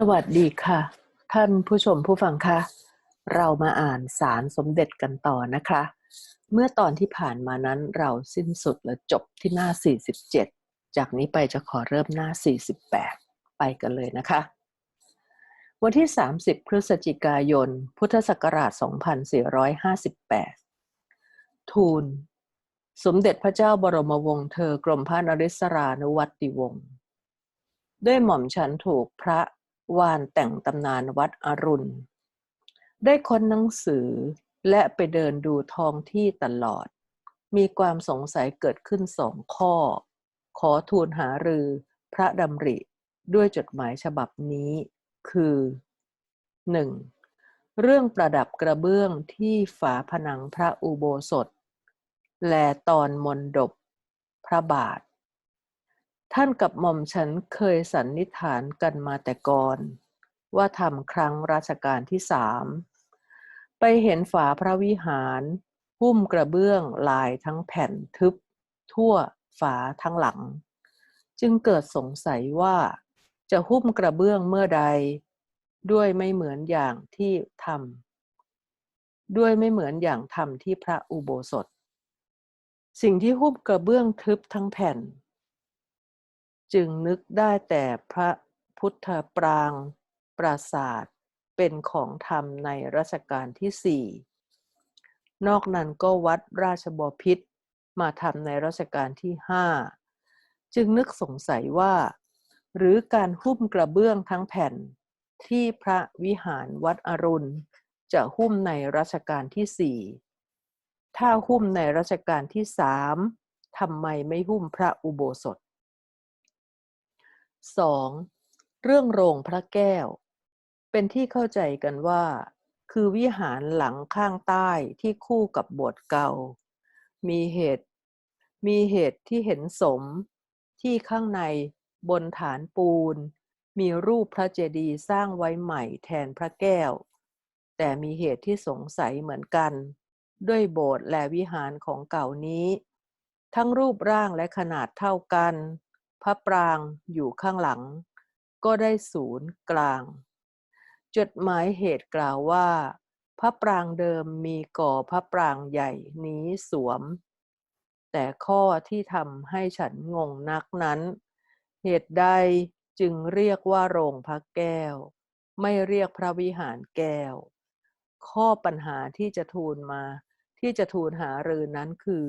สวัสดีค่ะ ท่านผู้ชมผู้ฟังคะเรามาอ่านสารสมเด็จกันต่อนะคะ เมื่อตอนที่ผ่านมานั้นเราสิ้นสุดและจบที่หน้า 47 จากนี้ไปจะขอเริ่มหน้า 48 ไปกันเลยนะคะ วันที่ 30 พฤศจิกายน พุทธศักราช 2458 ทูล สมเด็จพระเจ้าบรมวงศ์เธอกรมพระนริศรานุวัติวงศ์ด้วยหม่อมฉันถูกพระ วานแต่งตำนานวัดอรุณ ได้ค้นหนังสือและไปเดินดูทองที่ตลอด มีความสงสัยเกิดขึ้นสองข้อ ขอทูลหารือพระดำริด้วยจดหมายฉบับนี้ คือ 1. เรื่องประดับกระเบื้องที่ฝาผนังพระอุโบสถ แลตอนมนดบ พระบาท ท่านกับหม่อมฉันเคยสันนิษฐานกันมาแต่ก่อน ว่าทำครั้งราชการที่สามไปเห็นฝาพระวิหารหุ้มกระเบื้องลายทั้งแผ่นทึบ ทั่วฝาทั้งหลัง จึงเกิดสงสัยว่าจะหุ้มกระเบื้องเมื่อใด ด้วยไม่เหมือนอย่างที่ทำด้วยไม่เหมือนอย่างทำที่พระอุโบสถ สิ่งที่หุ้มกระเบื้องทึบทั้งแผ่น จึงนึกได้แต่พระพุทธปรางปราศาสตร์เป็นของธรรมในรัชกาลที่สี่นอกนั้นก็วัดราชบพิษมาทำในรัชกาลที่ห้าจึงนึกสงสัยว่า หรือการหุ้มกระเบื้องทั้งแผ่น ที่พระวิหารวัดอรุณ จะหุ้มในรัชกาลที่สี่ถ้าหุ้มในรัชกาลที่สามทำไมไม่หุ้มพระอุโบสถ 2. เรื่องโรงพระแก้ว เป็นที่เข้าใจกันว่า คือวิหารหลังข้างใต้ที่คู่กับโบสถ์เก่า มีเหตุ มีเหตุที่เห็นสม ที่ข้างในบนฐานปูน มีรูปพระเจดีย์สร้างไว้ใหม่แทนพระแก้ว แต่มีเหตุที่สงสัยเหมือนกัน ด้วยโบสถ์และวิหารของเก่านี้ ทั้งรูปร่างและขนาดเท่ากัน พระปรางอยู่ข้างหลัง ก็ได้ศูนย์กลาง จดหมายเหตุกล่าวว่า พระปรางเดิมมีก่อพระปรางใหญ่นี้สวม แต่ข้อที่ทำให้ฉันงงนักนั้น เหตุใดจึงเรียกว่าโรงพระแก้ว ไม่เรียกพระวิหารแก้ว ข้อปัญหาที่จะทูลมา ที่จะทูลหารือนั้นคือ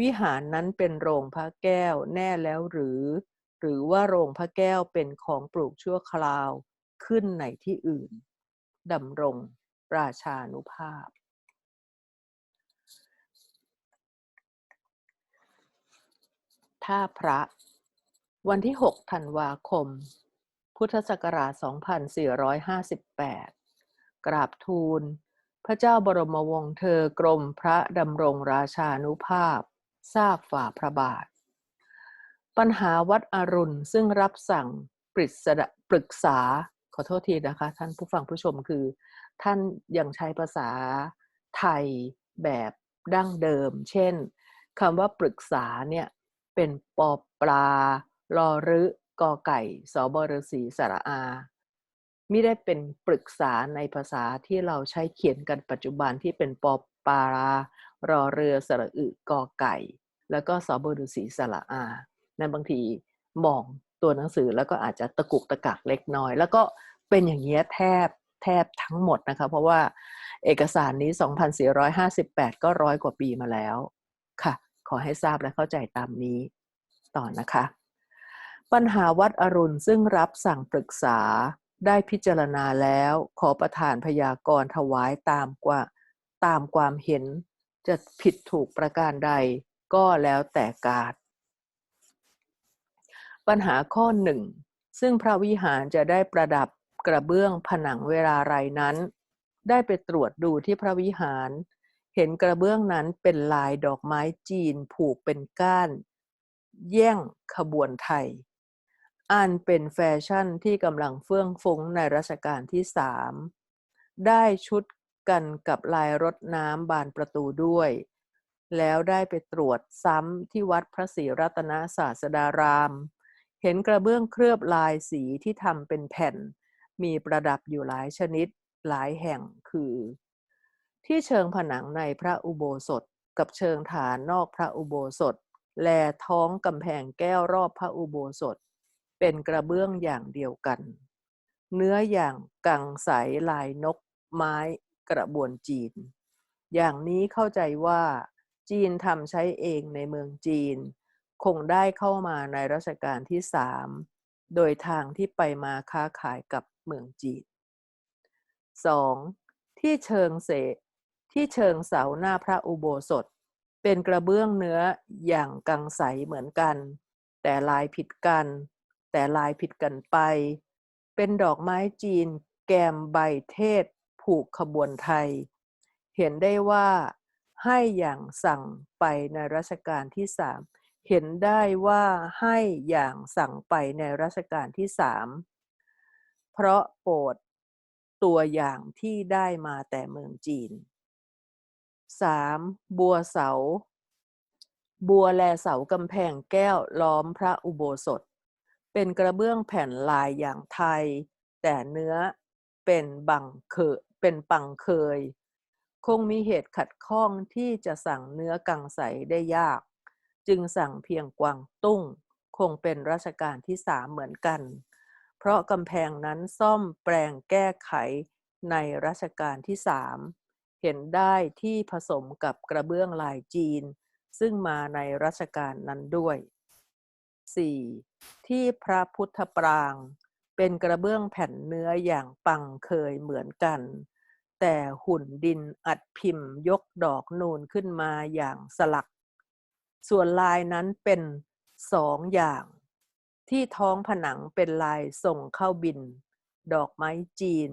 วิหารนั้นเป็นโรงพระแก้วแน่แล้วหรือ หรือว่าโรงพระแก้วเป็นของปลูกชั่วคราวขึ้นในที่อื่นดำรงราชานุภาพ ท่าพระ วันที่ 6 ธันวาคม พุทธศักราช 2458 กราบทูล พระเจ้าบรมวงศ์เธอกรมพระดำรงราชานุภาพ ทราบฝ่าพระบาท ปัญหาวัดอรุณซึ่งรับสั่งปรึกษาปรึกษาขอโทษทีนะคะ ท่านผู้ฟังผู้ชมคือ ท่านยังใช้ภาษาไทยแบบดั้งเดิม เช่นคำว่าปรึกษาเนี่ยเป็นปอปลาลอรึกอไก่สอบรสีสระอาไม่ได้เป็นปรึกษาในภาษาที่เราใช้เขียนกันปัจจุบันที่เป็นปอปลา รอเรือสระอึกอไก่ แล้วก็สอบดุสีสระอาในบางทีมองตัวหนังสือแล้วก็อาจจะตะกุกตะกักเล็กน้อย แล้วก็เป็นอย่างนี้ยแทบแทบทั้งหมดนะคะ เพราะว่าเอกสารนี้ 2458 ก็ร้อยกว่าปีมาแล้วค่ะ ขอให้ทราบและเข้าใจตามนี้ต่อนะคะ ปัญหาวัดอรุณซึ่งรับสั่งปรึกษาได้พิจารณาแล้วขอประทานพยากรณ์ถวายตามกว่าตามความเห็น จะผิดถูกประการใดก็แล้วแต่กาดปัญหาข้อหนึ่งซึ่งพระวิหารจะได้ประดับกระเบื้องผนังเวลาไรนั้น ได้ไปตรวจดูที่พระวิหาร เห็นกระเบื้องนั้นเป็นลายดอกไม้จีนผูกเป็นก้าน แย่งขบวนไทยอันเป็นแฟชั่นที่กำลังเฟื่องฟุ้งในรัชกาลที่สามได้ชุด กันกับลายรถน้ำบานประตูด้วย แล้วได้ไปตรวจซ้ำที่วัดพระศรีรัตนศาสดาราม เห็นกระเบื้องเคลือบลายสีที่ทำเป็นแผ่น มีประดับอยู่หลายชนิดหลายแห่งคือ ที่เชิงผนังในพระอุโบสถกับเชิงฐานนอกพระอุโบสถ แลท้องกำแพงแก้วรอบพระอุโบสถ เป็นกระเบื้องอย่างเดียวกัน เนื้ออย่างกังใสลายนกไม้ กระบวนจีน อย่างนี้เข้าใจว่าจีนทำใช้เองในเมืองจีน คงได้เข้ามาในรัชกาลที่สามโดยทางที่ไปมาค้าขายกับเมืองจีน 2. ที่เชิงเสที่เชิงเสาหน้าพระอุโบสถ เป็นกระเบื้องเนื้ออย่างกังใสเหมือนกัน แต่ลายผิดกัน แต่ลายผิดกันไป เป็นดอกไม้จีนแกมใบเทศ ผูกขบวนไทย เห็นได้ว่าให้อย่างสั่งไปในรัชกาลที่สามเห็นได้ว่าให้อย่างสั่งไปในรัชกาลที่สามเพราะโปรดตัวอย่างที่ได้มาแต่เมืองจีน 3. บัวเสา บัวแลเสากำแพงแก้วล้อมพระอุโบสถ เป็นกระเบื้องแผ่นลายอย่างไทย แต่เนื้อเป็นบังเคย เป็นปังเคย คงมีเหตุขัดข้องที่จะสั่งเนื้อกังใสได้ยาก จึงสั่งเพียงกวางตุ้ง คงเป็นรัชกาลที่สามเหมือนกัน เพราะกำแพงนั้นซ่อมแปลงแก้ไขในรัชกาลที่สามเห็นได้ที่ผสมกับกระเบื้องลายจีน ซึ่งมาในรัชกาลนั้นด้วย 4. ที่พระพุทธปราง เป็นกระเบื้องแผ่นเนื้ออย่างปังเคยเหมือนกัน แต่หุ่นดินอัดพิมพ์ยกดอกนูนขึ้นมาอย่างสลัก ส่วนลายนั้นเป็นสองอย่าง ที่ท้องผนังเป็นลายส่งเข้าบิน ดอกไม้จีน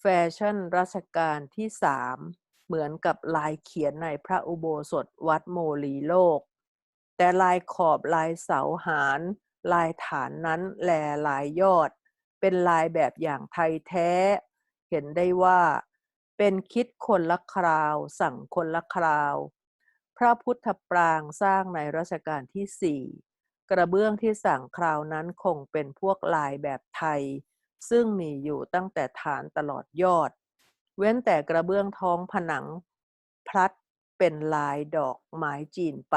แฟชั่นรัชกาลที่สามเหมือนกับลายเขียนในพระอุโบสถวัดโมลีโลก แต่ลายขอบลายเสาหาร ลายฐานนั้นแลลายยอด เป็นลายแบบอย่างไทยแท้ เห็นได้ว่า เป็นคิดคนละคราว สั่งคนละคราว พระพุทธปรางสร้างในรัชกาลที่สี่กระเบื้องที่สั่งคราวนั้นคงเป็นพวกลายแบบไทย ซึ่งมีอยู่ตั้งแต่ฐานตลอดยอด เว้นแต่กระเบื้องท้องผนัง พลัดเป็นลายดอกไม้จีนไป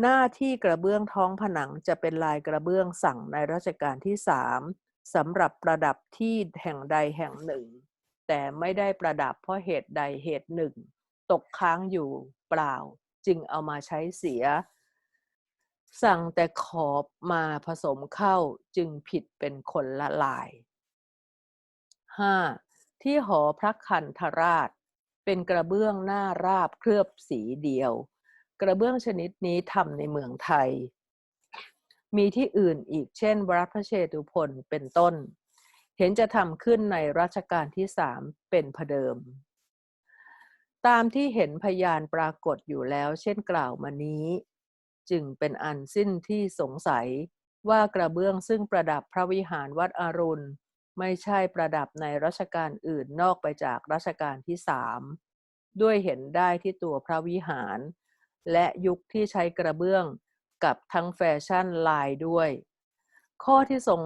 หน้าที่กระเบื้องท้องผนังจะเป็นลายกระเบื้องสั่งในรัชกาลที่สามสำหรับประดับที่แห่งใดแห่งหนึ่ง แต่ไม่ได้ประดับเพราะเหตุใดเหตุหนึ่ง ตกค้างอยู่เปล่า จึงเอามาใช้เสีย สั่งแต่ขอบมาผสมเข้าจึงผิดเป็นคนละลาย 5. ที่หอพระคันธราช เป็นกระเบื้องหน้าราบเคลือบสีเดียว กระเบื้องชนิดนี้ทำในเมืองไทย มีที่อื่นอีกเช่นวัดพระเชตุพนเป็นต้น เห็นจะทำขึ้นในรัชกาลที่สามเป็นพเดิม ตามที่เห็นพยานปรากฏอยู่แล้วเช่นกล่าวมานี้ จึงเป็นอันสิ้นที่สงสัยว่ากระเบื้องซึ่งประดับพระวิหารวัดอรุณ ไม่ใช่ประดับในรัชกาลอื่นนอกไปจากรัชกาลที่สามด้วยเห็นได้ที่ตัวพระวิหาร และยุคที่ใช้กระเบื้องกับทั้งแฟชั่นลายด้วย ข้อที่สง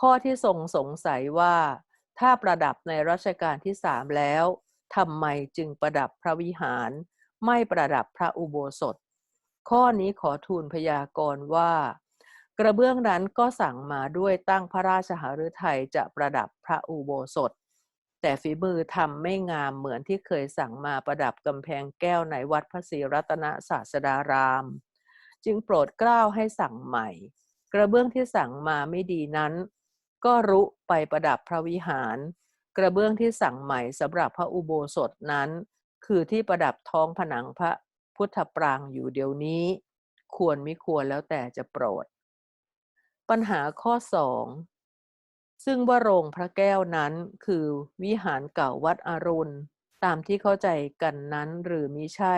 ข้อที่ทรงสงสัยว่า ถ้าประดับในรัชกาลที่สามแล้วทำไมจึงประดับพระวิหาร ไม่ประดับพระอุโบสถ ข้อนี้ขอทูลพยากรณ์ว่า กระเบื้องนั้นก็สั่งมาด้วยตั้งพระราชหฤทัยจะประดับพระอุโบสถ แต่ฝีมือทำไม่งามเหมือนที่เคยสั่งมาประดับกำแพงแก้วในวัดพระศรีรัตนศาสดาราม จึงโปรดเกล้าให้สั่งใหม่ กระเบื้องที่สั่งมาไม่ดีนั้น ก็รุไปประดับพระวิหาร กระเบื้องที่สั่งใหม่สำหรับพระอุโบสถนั้น คือที่ประดับท้องผนังพระพุทธปรางอยู่เดี๋ยวนี้ ควรไม่ควรแล้วแต่จะโปรด ปัญหาข้อสอง ซึ่งว่าโรงพระแก้วนั้นคือวิหารเก่าวัดอรุณ ตามที่เข้าใจกันนั้นหรือมิใช่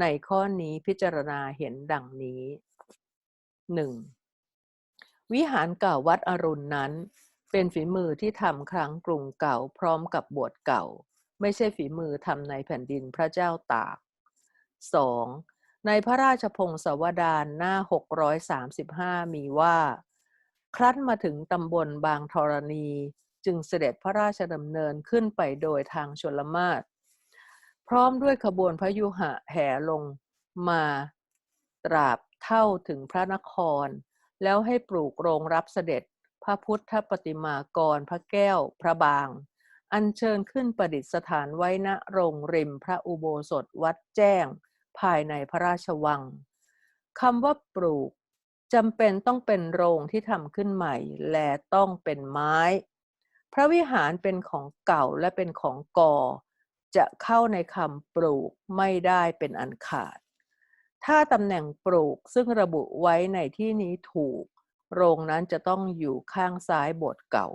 ในข้อนี้พิจารณาเห็นดังนี้ 1. วิหารเก่าวัดอรุณนั้น เป็นฝีมือที่ทำครั้งกรุงเก่าพร้อมกับบวชเก่า ไม่ใช่ฝีมือทำในแผ่นดินพระเจ้าตาก 2. ในพระราชพงศาวดารหน้า 635 มีว่า ครั้นมาถึงตำบลบางธรณี จึงเสด็จพระราชดำเนินขึ้นไปโดยทางชลมาศพร้อมด้วยขบวนพระยุหะแห่ลงมาตราบเท่าถึงพระนคร แล้วให้ปลูกโรงรับเสด็จพระพุทธปฏิมากรพระแก้วพระบาง อัญเชิญขึ้นประดิษฐานไว้ณโรงริมพระอุโบสถวัดแจ้ง ภายในพระราชวังคำว่าปลูก จำเป็นต้องเป็นโรงที่ทำขึ้นใหม่ และต้องเป็นไม้ พระวิหารเป็นของเก่าและเป็นของก่อ จะเข้าในคำปลูกไม่ได้เป็นอันขาด ถ้าตำแหน่งปลูกซึ่งระบุไว้ในที่นี้ถูก โรงนั้นจะต้องอยู่ข้างซ้ายโบสถ์เก่า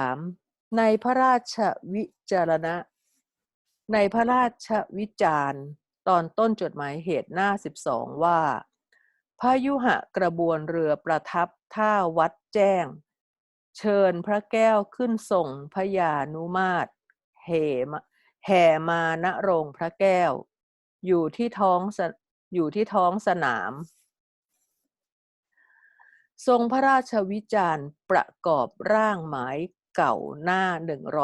3. ในพระราชวิจารณะ ในพระราชวิจารณ์ ตอนต้นจดหมายเหตุหน้า 12 ว่า พระยุหะกระบวนเรือประทับท่าวัดแจ้ง เชิญพระแก้วขึ้นส่งพยานุมาตรแห่มาแห่มาณโรงพระแก้ว อยู่ที่ท้องอยู่ที่ท้องสนาม ทรงพระราชวิจารณ์ประกอบร่างหมายเก่าหน้า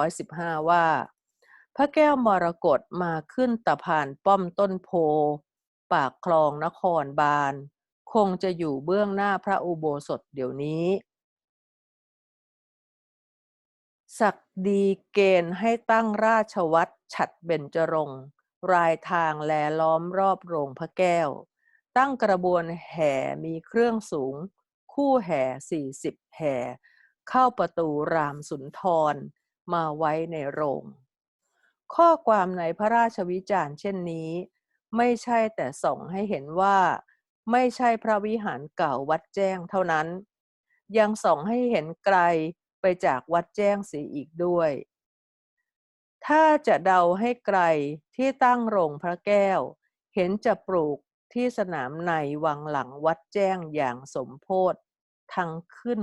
115 ว่า พระแก้วมรกตมาขึ้นตะพานป้อมต้นโพ ปากคลองนครบาล คงจะอยู่เบื้องหน้าพระอุโบสถเดี๋ยวนี้ศักดีเกณฑ์ให้ตั้งราชวัตรฉัดเบญจรงรายทางแลล้อมรอบโรงพระแก้ว ตั้งกระบวนแห่มีเครื่องสูง คู่แห่สี่สิบแห่ เข้าประตูรามสุนทร มาไว้ในโรง ข้อความในพระราชวิจารณ์เช่นนี้ ไม่ใช่แต่ส่งให้เห็นว่า ไม่ใช่พระวิหารเก่าวัดแจ้งเท่านั้น ยังส่องให้เห็นไกลไปจากวัดแจ้งสีอีกด้วย ถ้าจะเดาให้ไกลที่ตั้งโรงพระแก้ว เห็นจะปลูกที่สนามในวังหลังวัดแจ้งอย่างสมโพธทางขึ้น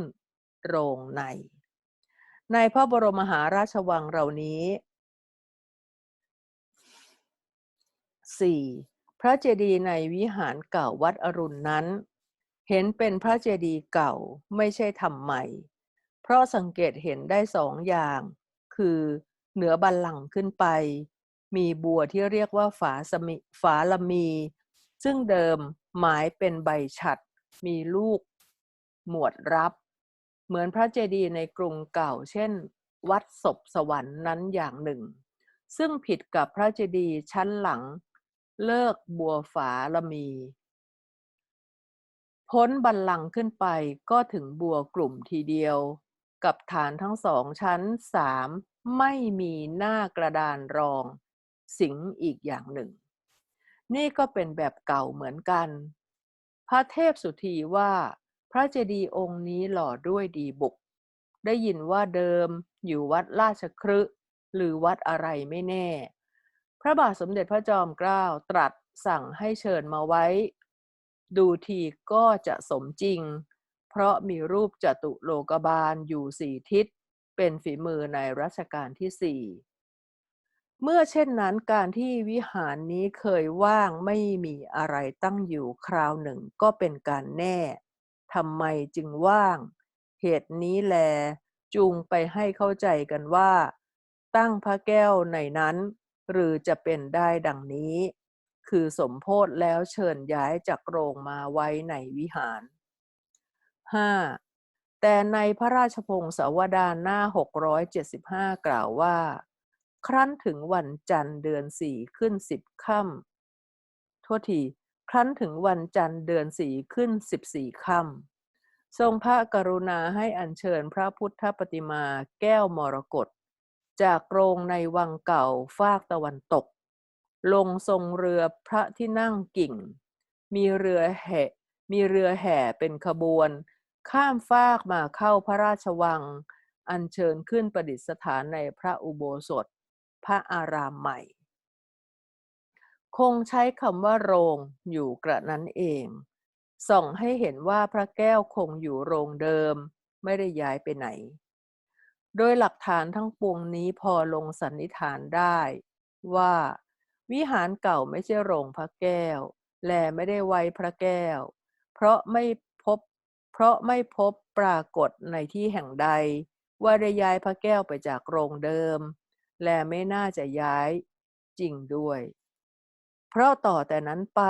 โรงใน ในพระบรมมหาราชวังเหล่านี้ 4. พระเจดีย์ในวิหารเก่าวัดอรุณนั้น เห็นเป็นพระเจดีย์เก่าไม่ใช่ทำใหม่ เพราะสังเกตเห็นได้สองอย่าง คือเหนือบัลลังขึ้นไป มีบัวที่เรียกว่าฝาสมิฝาละมี ซึ่งเดิมหมายเป็นใบฉัด มีลูก หมวดรับ เหมือนพระเจดีย์ในกรุงเก่า เช่น วัดศพสวรรค์นั้นอย่างหนึ่ง ซึ่งผิดกับพระเจดีย์ชั้นหลัง เลิกบัวฝาละมี พ้นบัลลังก์ขึ้นไปก็ถึงบัวกลุ่มทีเดียว กับฐานทั้งสองชั้นสามไม่มีหน้ากระดานรอง สิงอีกอย่างหนึ่ง นี่ก็เป็นแบบเก่าเหมือนกัน พระเทพสุธีว่า พระเจดีย์องค์นี้หล่อด้วยดีบุก ได้ยินว่าเดิมอยู่วัดราชครึหรือวัดอะไรไม่แน่ ระบาทสมเด็จพระจอมเกล้าตรัสสั่งให้เชิญมาไว้ ดูทีก็จะสมจริง เพราะมีรูปจตุโลกบาลอยู่สี่ทิศ เป็นฝีมือในรัชกาลที่สี่เมื่อเช่นนั้นการที่วิหารนี้เคยว่างไม่มีอะไรตั้งอยู่คราวหนึ่งก็เป็นการแน่ทำไมจึงว่าง เหตุนี้แล จูงไปให้เข้าใจกันว่า ตั้งพระแก้วในนั้น หรือจะเป็นได้ดังนี้ คือสมโพธแล้วเชิญย้ายจากโรงมาไว้ในวิหาร 5. แต่ในพระราชพงศาวดารหน้า 675 กล่าวว่า ครั้นถึงวันจันทร์เดือนสี่ขึ้นสิบค่ำโทษที ครั้นถึงวันจันทร์เดือนสี่ขึ้นสิบสี่ค่ำทรงพระกรุณาให้อัญเชิญพระพุทธปฏิมาแก้วมรกต จากโรงในวังเก่าฟากตะวันตก ลงทรงเรือพระที่นั่งกิ่ง มีเรือแห่มีเรือแห่เป็นขบวน ข้ามฟากมาเข้าพระราชวัง อัญเชิญขึ้นประดิษฐานในพระอุโบสถ พระอารามใหม่ คงใช้คำว่าโรงอยู่กระนั้นเอง ส่องให้เห็นว่าพระแก้วคงอยู่โรงเดิม ไม่ได้ย้ายไปไหน โดยหลักฐานทั้งปวงนี้พอลงสันนิษฐานได้ว่า วิหารเก่าไม่ใช่โรงพระแก้ว และไม่ได้ไว้พระแก้ว เพราะไม่พบ เพราะไม่พบปรากฏในที่แห่งใด ว่าได้ย้ายพระแก้วไปจากโรงเดิม และไม่น่าจะย้ายจริงด้วย เพราะต่อแต่นั้นไป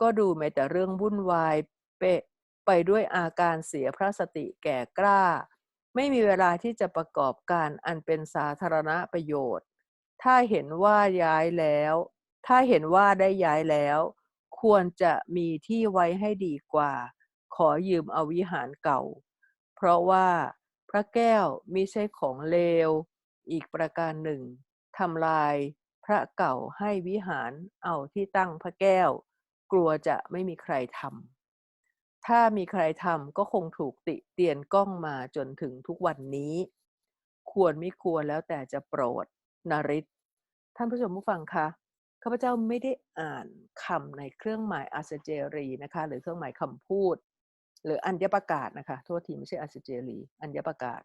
ก็ดูมีแต่เรื่องวุ่นวายเปะไปด้วยอาการเสียพระสติแก่กล้า ไม่มีเวลาที่จะประกอบการอันเป็นสาธารณประโยชน์ ถ้าเห็นว่าย้ายแล้ว ถ้าเห็นว่าได้ย้ายแล้ว ควรจะมีที่ไว้ให้ดีกว่า ขอยืมเอาวิหารเก่า เพราะว่าพระแก้วมิใช่ของเลว อีกประการหนึ่งทำลายพระเก่าให้วิหารเอาที่ตั้งพระแก้ว กลัวจะไม่มีใครทำ ถ้ามีใครทำก็คงถูกติเตียนกล้องมาจนถึงทุกวันนี้ ควรไม่ควรแล้วแต่จะโปรดนริศท่านผู้ชมผู้ฟังคะข้าพเจ้าไม่ได้อ่านคำในเครื่องหมายอาสเจรีนะคะ หรือเครื่องหมายคำพูด หรืออัญญประกาศนะคะโทษทีไม่ใช่อาสเจรีอัญญประกาศ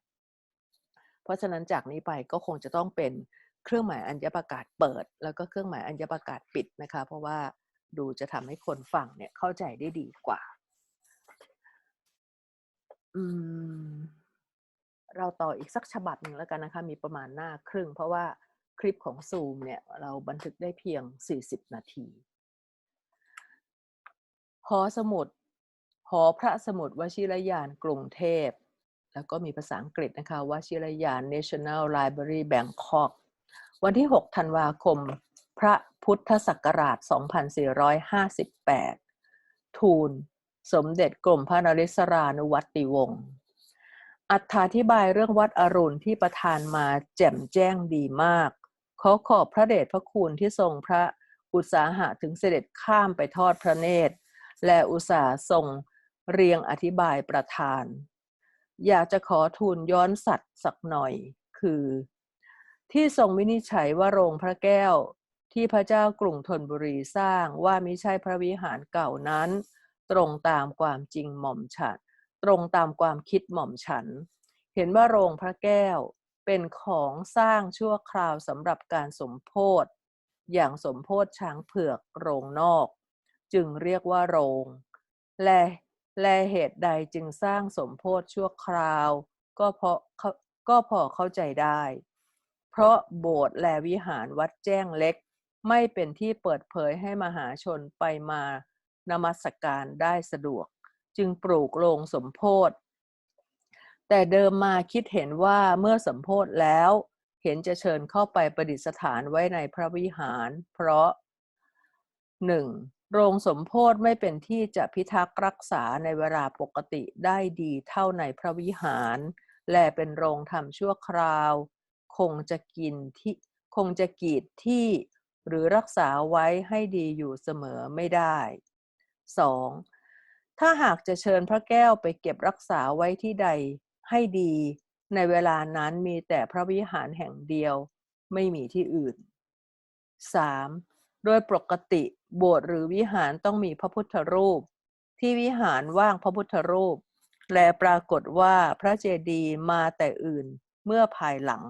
เพราะฉะนั้นจากนี้ไปก็คงจะต้องเป็นเครื่องหมายอัญญประกาศเปิด แล้วก็เครื่องหมายอัญญประกาศปิดนะคะ เพราะว่าดูจะทำให้คนฟังเนี่ยเข้าใจได้ดีกว่า อืม เราต่ออีกสักฉบับหนึ่งแล้วกันนะคะ มีประมาณหน้าครึ่ง เพราะว่าคลิปของซูมเนี่ย เราบันทึกได้เพียง 40 นาทีหอสมุดหอพระสมุดวชิรยานกรุงเทพ แล้วก็มีภาษาอังกฤษนะคะวชิรยาน National Library Bangkok วันที่ 6 ธันวาคม พระพุทธศักราช 2458 ทูล สมเด็จกรมพระนริศรานุวัติวงศ์อัธาธิบายเรื่องวัดอรุณที่ประทานมาแจ่มแจ้งดีมาก ขอขอบพระเดชพระคุณที่ทรงพระอุตสาหะถึงเสด็จข้ามไปทอดพระเนตร และอุตสาห์ทรงเรียงอธิบายประธาน อยากจะขอทูลย้อนสัตว์สักหน่อย คือ ที่ทรงวินิจฉัยว่าโรงพระแก้วที่พระเจ้ากรุงธนบุรีสร้างว่ามิใช่พระวิหารเก่านั้น ตรงตามความจริงหม่อมฉัน ตรงตามความคิดหม่อมฉัน เห็นว่าโรงพระแก้วเป็นของสร้างชั่วคราวสำหรับการสมโพธอย่างสมโพธช้างเผือกโรงนอก จึงเรียกว่าโรง และและเหตุใดจึงสร้างสมโพธชั่วคราว ก็เพราะก็พอเข้าใจได้ เพราะโบสถ์และวิหารวัดแจ้งเล็ก ไม่เป็นที่เปิดเผยให้มหาชนไปมา นมัสการได้สะดวก จึงปลูกโรงสมโพธแต่เดิมมาคิดเห็นว่าเมื่อสมโพธแล้วเห็นจะเชิญเข้าไปประดิษฐานไว้ในพระวิหาร เพราะ 1. โรงสมโพธไม่เป็นที่จะพิทักษ์รักษาในเวลาปกติได้ดีเท่าในพระวิหาร และเป็นโรงทำชั่วคราว คงจะกินที่คงจะกีดที่หรือรักษาไว้ให้ดีอยู่เสมอไม่ได้ 2. ถ้าหากจะเชิญพระแก้วไปเก็บรักษาไว้ที่ใดให้ดี ในเวลานั้นมีแต่พระวิหารแห่งเดียวไม่มีที่อื่น 3. โดยปกติโบสถ์หรือวิหารต้องมีพระพุทธรูป ที่วิหารว่างพระพุทธรูป และปรากฏว่าพระเจดีย์มาแต่อื่นเมื่อภายหลัง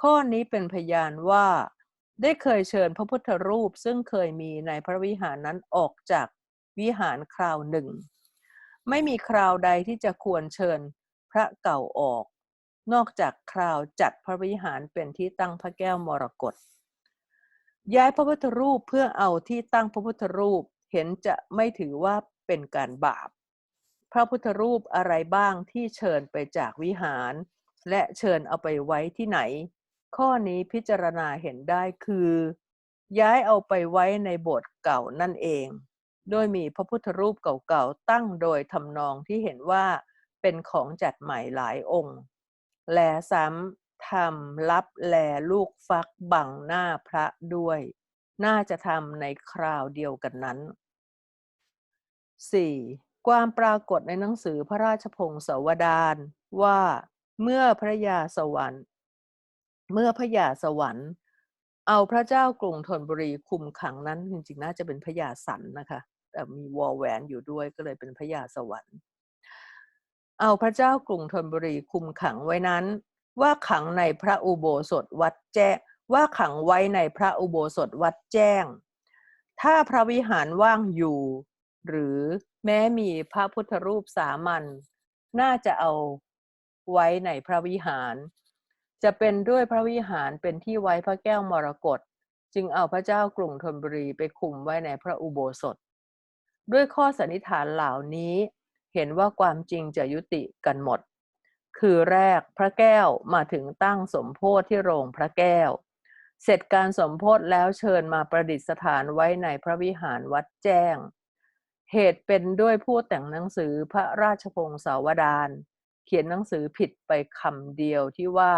ข้อนี้เป็นพยานว่าได้เคยเชิญพระพุทธรูปซึ่งเคยมีในพระวิหารนั้นออกจาก วิหารคราวหนึ่ง ไม่มีคราวใดที่จะควรเชิญพระเก่าออก นอกจากคราวจัดพระวิหารเป็นที่ตั้งพระแก้วมรกตย้ายพระพุทธรูปเพื่อเอาที่ตั้งพระพุทธรูปเห็นจะไม่ถือว่าเป็นการบาป พระพุทธรูปอะไรบ้างที่เชิญไปจากวิหาร และเชิญเอาไปไว้ที่ไหน ข้อนี้พิจารณาเห็นได้คือ ย้ายเอาไปไว้ในโบสถ์เก่านั่นเอง โดยมีพระพุทธรูปเก่าๆตั้งโดยทำนองที่เห็นว่าเป็นของจัดใหม่หลายองค์ แลซ้ำทำรับแลลูกฟักบังหน้าพระด้วย น่าจะทำในคราวเดียวกันนั้น 4. ความปรากฏในหนังสือพระราชพงศาวดารว่าเมื่อพระยาสวรรค์ เมื่อพระยาสวรรค์เอาพระเจ้ากรุงธนบุรีคุมขังนั้นจริงๆน่าจะเป็นพระยาสันนะคะ แต่มีวอลแหวนอยู่ด้วยก็เลยเป็นพระยาสวรรค์ เอาพระเจ้ากรุงธนบุรีคุมขังไว้นั้น ว่าขังในพระอุโบสถวัดแจ้งว่าขังไว้ในพระอุโบสถวัดแจ้ง ถ้าพระวิหารว่างอยู่ หรือแม้มีพระพุทธรูปสามัญน่าจะเอาไว้ในพระวิหาร จะเป็นด้วยพระวิหารเป็นที่ไว้พระแก้วมรกตจึงเอาพระเจ้ากรุงธนบุรีไปคุมไว้ในพระอุโบสถ ด้วยข้อสันนิษฐานเหล่านี้เห็นว่าความจริงจะยุติกันหมด คือแรกพระแก้วมาถึงตั้งสมโพธิที่โรงพระแก้ว เสร็จการสมโพธิแล้วเชิญมาประดิษฐานไว้ในพระวิหารวัดแจ้ง เหตุเป็นด้วยผู้แต่งหนังสือพระราชพงศาวดารเขียนหนังสือผิดไปคำเดียวที่ว่า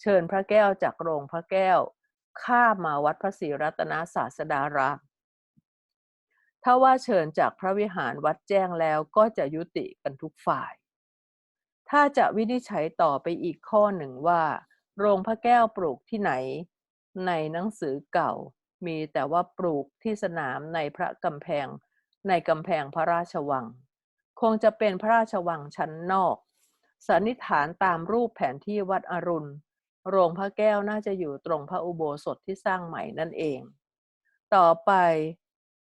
เชิญพระแก้วจากโรงพระแก้ว ข้ามาวัดพระศรีรัตนศาสดาราม ถ้าว่าเชิญจากพระวิหารวัดแจ้งแล้วก็จะยุติกันทุกฝ่าย ถ้าจะวินิจฉัยต่อไปอีกข้อหนึ่งว่า โรงพระแก้วปลูกที่ไหน ในหนังสือเก่า มีแต่ว่าปลูกที่สนามในพระกำแพง ในกำแพงพระราชวัง คงจะเป็นพระราชวังชั้นนอกสันนิษฐานตามรูปแผนที่วัดอรุณ โรงพระแก้วน่าจะอยู่ตรงพระอุโบสถที่สร้างใหม่นั่นเอง ต่อไป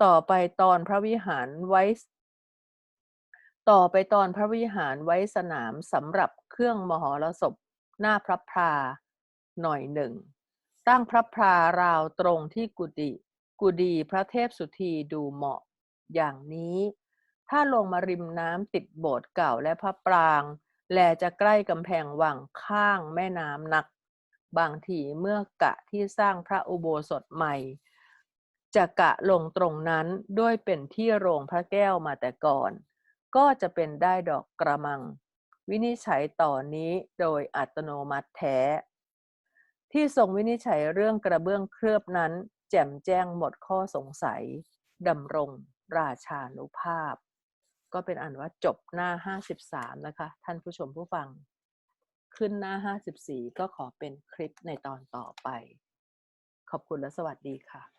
ต่อไปตอนพระวิหารไว้ ต่อไปตอนพระวิหารไว้สนามสำหรับเครื่องมหรสพหน้าพระพราหน่อยหนึ่ง ตั้งพระพราราวตรงที่กุฏิกุดีพระเทพสุธีดูเหมาะ อย่างนี้ ถ้าลงมาริมน้ำติดโบสถ์เก่าและพระปราง แลจะใกล้กำแพงวังข้างแม่น้ำนัก บางทีเมื่อกะที่สร้างพระอุโบสถใหม่ จะกะลงตรงนั้นด้วยเป็นที่โรงพระแก้วมาแต่ก่อน ก็จะเป็นได้ดอกกระมัง วินิจฉัยต่อนนี้โดยอัตโนมัติแท้ ที่ทรงวินิจฉัยเรื่องกระเบื้องเคลือบนั้น แจ่มแจ้งหมดข้อสงสัยดำรงราชานุภาพ ก็เป็นอันว่าจบหน้า 53 นะคะ ท่านผู้ชมผู้ฟัง ขึ้นหน้า 54 ก็ขอเป็นคลิปในตอนต่อไป ขอบคุณและสวัสดีค่ะ